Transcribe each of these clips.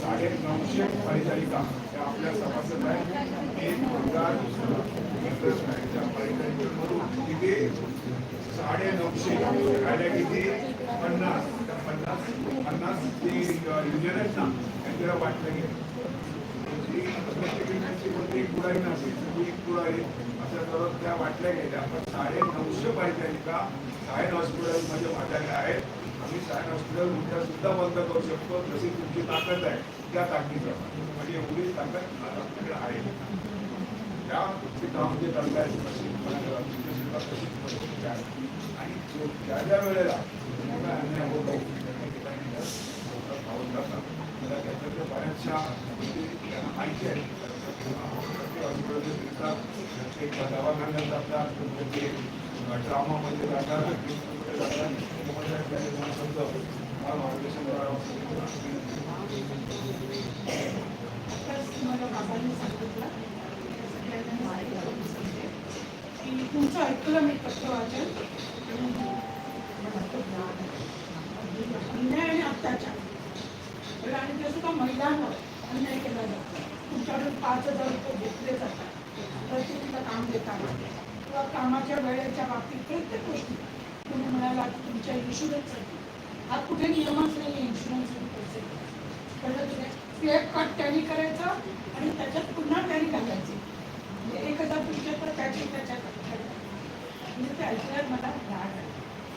साडे नऊशे परिचारिका त्या आपल्या सभासद आहेत एक हजार इंटरेस्ट आहे त्या परिचारिकांमधून किती साडे नऊशे राहिल्या किती पन्नास त्या पन्नास पन्नास जे युनियन आहेत ना वाटलं गेलं पुढारी नसेल ती एक पुढारी असं करत त्या वाटल्या गेल्या पण साडे नऊशे परिचारिका सायन हॉस्पिटलमध्ये वाटायला आहेत आम्ही सायन हॉस्पिटल उद्या सुद्धा बंद करू शकतो जशी तुमची ताकद आहे त्या ताकदीप्रमाणे म्हणजे एवढी ताकद आपल्याकडे आहे त्या काम जे आणि ज्या ज्या वेळेला मोठा अन्याय ठिकाणी लोकं त्याच्यातल्या बऱ्याचशा त्यांना माहिती आहे प्रत्येक दवाखान्यात जातात प्रत्येक ड्रामामध्ये जातात जातात मार्गदर्शन करावं तुमचं ऐकलं मी पत्र वाचन अन्याय आणि अत्याचार तर आणि ते सुद्धा महिलांवर अन्याय केला जातो तुमच्याकडून पाच हजार रुपये घेतले जातात तुमचं काम देताना किंवा कामाच्या वेळेच्या बाबतीत प्रत्येक गोष्टी तुम्ही म्हणाला की तुमच्या इन्शुरन्ससाठी आज कुठे नियमच नाही इन्शुरन्स पैसे कळलं तुझे ते कट त्यांनी करायचं आणि त्याच्यात पुन्हा त्यांनी घालायचे म्हणजे एक हजार तुमच्या तर त्याचे त्याच्यात म्हणजे ते ऐकल्यावर मला राग आहे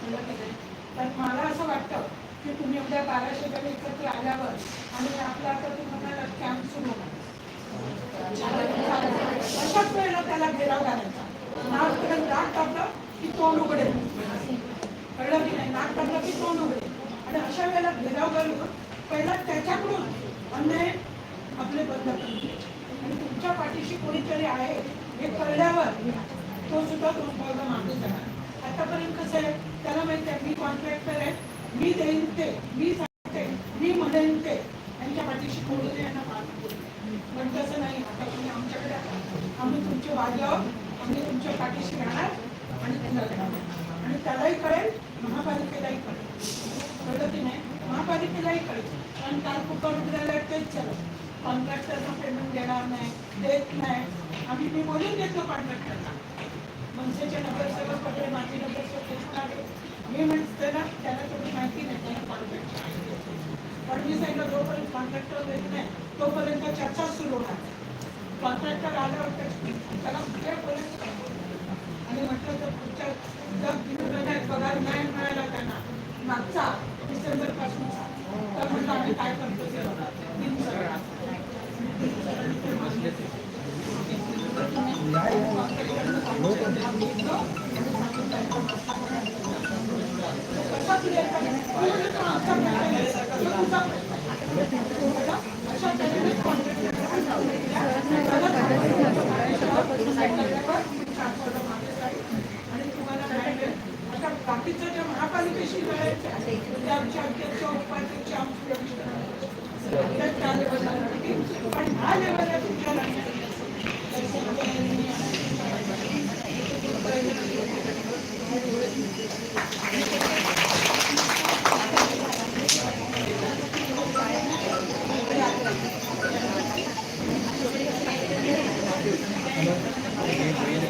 कळलं की तर मला असं वाटतं की तुम्ही एवढ्या बाराशे जण एकत्र आल्यावर आणि आपला आता तुम्हाला कॅम्प सुरू होणार अशाच वेळेला त्याला घेराव घालायचा नाक करून नाक टाकलं की तोंड उघडेल. कळलं की नाही? नाक टाकलं की तोंड उघडेल. आणि अशा वेळेला घेराव घालून पहिला त्याच्याकडून अन्याय आपले बंद करून आणि तुमच्या पाठीशी कोणीतरी आहे हे कळल्यावर तो सुद्धा दोन पावलं मागे जाणार. आतापर्यंत कसं आहे? त्याला माहिती आहे मी कॉन्ट्रॅक्टर आहे. मी देईन ते. मी म्हणेन ते यांच्या पाठीशी कोणी नाही यांना मागे पण तसं नाही आता तुम्ही आमच्याकडे आला. आम्ही तुमचे वाजव आम्ही तुमच्या पाठीशी राहणार आणि आणि त्यालाही कळेल महापालिकेलाही कळेल. कळलं की नाही महापालिकेलाही कळेल. कारण काल कुकर रुग्णालयात तेच झालं. कॉन्ट्रॅक्टरला पेमेंट देणार नाही देत नाही. आम्ही मी बोलून देतो कॉन्ट्रॅक्टरला. मनसेचे नगरसेवक पटेल माजी नगरसेवक ते मी म्हणते ना त्याला तुम्ही माहिती नाही त्याला कॉन्ट्रॅक्ट पण मी सांगितलं जोपर्यंत कॉन्ट्रॅक्टर देत नाही तोपर्यंत चर्चा सुरू होणार कॉन्ट्रॅक्टर आल्यावर त्या- त्याला कुठल्यापर्यंत आणि म्हटलं तर पुढच्या जर तीन महिन्यात पगार नाही मिळाला त्यांना. मागचा डिसेंबरपासूनचा तर म्हटलं आम्ही काय करतो ते बघा. तीन बाकीचं महापालिकेशी लढायचं आमचे अध्यक्ष उपाध्यक्ष आमचे वरिष्ठ त्या त्या लेवलला तुमच्या पण ह्या लेवलला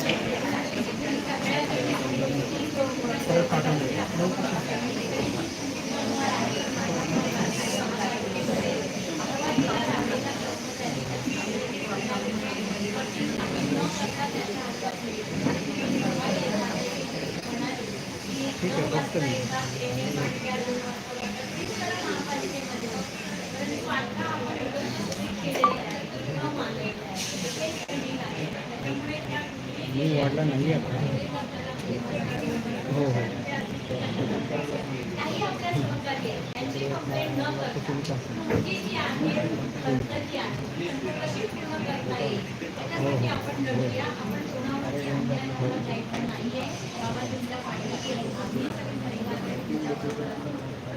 तुमच्या लढण्यासाठी मी वाटला नाही हो हो.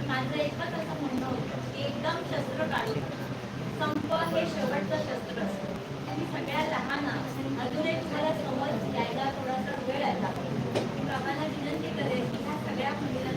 माझं एकच असं म्हणणं होतं एकदम शस्त्र काढून संप हे शेवटचं शस्त्र असतं. आणि सगळ्या लहान अजून एक तुम्हाला समज यायला थोडासा वेळ आला. मी बाबांना विनंती करेल की ह्या सगळ्या मुलीला